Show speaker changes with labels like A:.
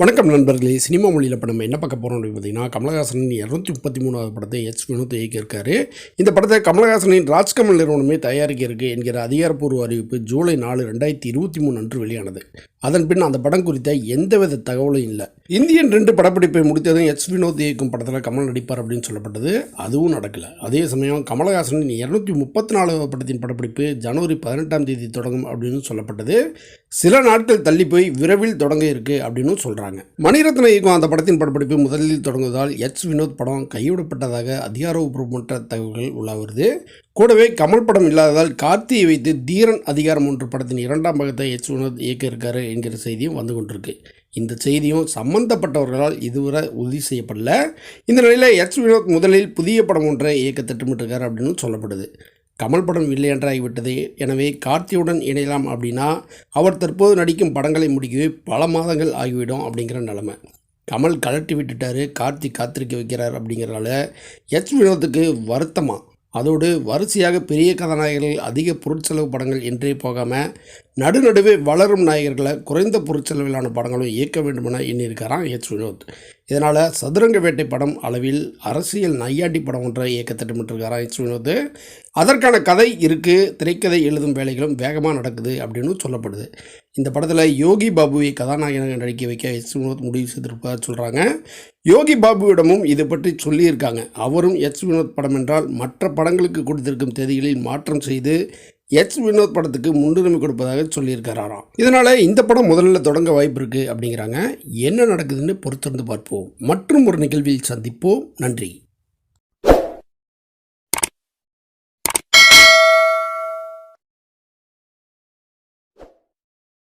A: வணக்கம் நண்பர்களே சினிமா மொழியில் இப்போ நம்ம என்ன பார்க்க போகிறோம் அப்படின்னு பார்த்தீங்கன்னா கமலஹாசனின் இரநூத்தி முப்பத்தி மூணாவது படத்தை எச் வினோத் இயக்கியிருக்காரு. இந்த படத்தை கமலஹாசனின் ராஜ்கமல் நிறுவனமே தயாரிக்க இருக்கு என்கிற அதிகாரப்பூர்வ அறிவிப்பு ஜூலை நாலு ரெண்டாயிரத்தி இருபத்தி மூணு அன்று வெளியானது. அதன் பின் அந்த படம் குறித்த எந்தவித தகவலும் இல்லை. இந்தியன் ரெண்டு படப்பிடிப்பை முடித்ததும் எச் வினோத் இயக்கும் படத்தில் கமல் நடிப்பார் அப்படின்னு சொல்லப்பட்டது. அதுவும் நடக்கலை. அதே சமயம் கமலஹாசனின் இரநூத்தி முப்பத்தி நாலாவது படத்தின் படப்பிடிப்பு ஜனவரி பதினெட்டாம் தேதி தொடங்கும் அப்படின்னு சொல்லப்பட்டது. சில நாட்கள் தள்ளி போய் விரைவில் தொடங்க இருக்கு அப்படின்னு சொல்கிறாங்க மணிரத்ன இயக்கும் அந்த படத்தின் படப்பிடிப்பு முதலில் தொடங்குவதால் எச் வினோத் படம் கைவிடப்பட்டதாக அதிகாரப்பூர்வமற்ற தகவல்கள் உலா வருது. கூடவே கமல் படம் இல்லாததால் கார்த்தியை வைத்து தீரன் அதிகாரம் ஒன்று படத்தின் இரண்டாம் பாகத்தை எச் வினோத் இயக்க இருக்காரு என்கிற செய்தியும் வந்து கொண்டிருக்கு. இந்த செய்தியும் சம்பந்தப்பட்டவர்களால் இதுவரை உறுதி செய்யப்படல. இந்த நிலையில் எச் வினோத் முதலில் புதிய படம் ஒன்றை இயக்க திட்டமிட்டிருக்கார் அப்படின்னு சொல்லப்படுது. கமல் படம் இல்லை என்றாகிவிட்டது. எனவே கார்த்தியுடன் இணையலாம் அப்படின்னா அவர் தற்போது நடிக்கும் படங்களை முடிக்கவே பல மாதங்கள் ஆகிவிடும் அப்படிங்கிற நிலமை. கமல் கழட்டி விட்டுட்டாரு. கார்த்தி காத்திருக்க வைக்கிறார் அப்படிங்கிறனால எச் வினோத்துக்கு வருத்தமாக அதோடு வரிசையாக பெரிய கதாநாயகர்கள் அதிக பொருட்செலவு படங்கள் என்றே போகாமல் நடுநடுவே வளரும் நாயகர்களை குறைந்த பொருட்செலவிலான படங்களும் இயக்க வேண்டுமென எண்ணியிருக்காராம் எச். வினோத். இதனால் சதுரங்க வேட்டை படம் அளவில் அரசியல் நையாண்டி படம் ஒன்றை இயக்க திட்டமிட்டிருக்காராம் எச். வினோத். அதற்கான கதை இருக்குது திரைக்கதை எழுதும் வேலைகளும் வேகமாக நடக்குது அப்படின்னு சொல்லப்படுது. இந்த படத்தில் யோகி பாபுவை கதாநாயகனாக நடிக்க வைக்க எச். வினோத் முடிவு செய்திருப்பதாக சொல்கிறாங்க யோகி பாபுவிடமும் இது பற்றி சொல்லியிருக்காங்க. அவரும் எச். வினோத் படம் என்றால் மற்ற படங்களுக்கு கொடுத்திருக்கும் தேதிகளில் மாற்றம் செய்து எச் வினோத் படத்துக்கு முன்னுரிமை கொடுப்பதாக சொல்லியிருக்காராம் இதனால் இந்த படம் முதல்ல தொடங்க வாய்ப்பு இருக்குது அப்படிங்கிறாங்க. என்ன நடக்குதுன்னு பொறுத்திருந்து பார்ப்போம். மற்றும் ஒரு நிகழ்வில் சந்திப்போம். நன்றி.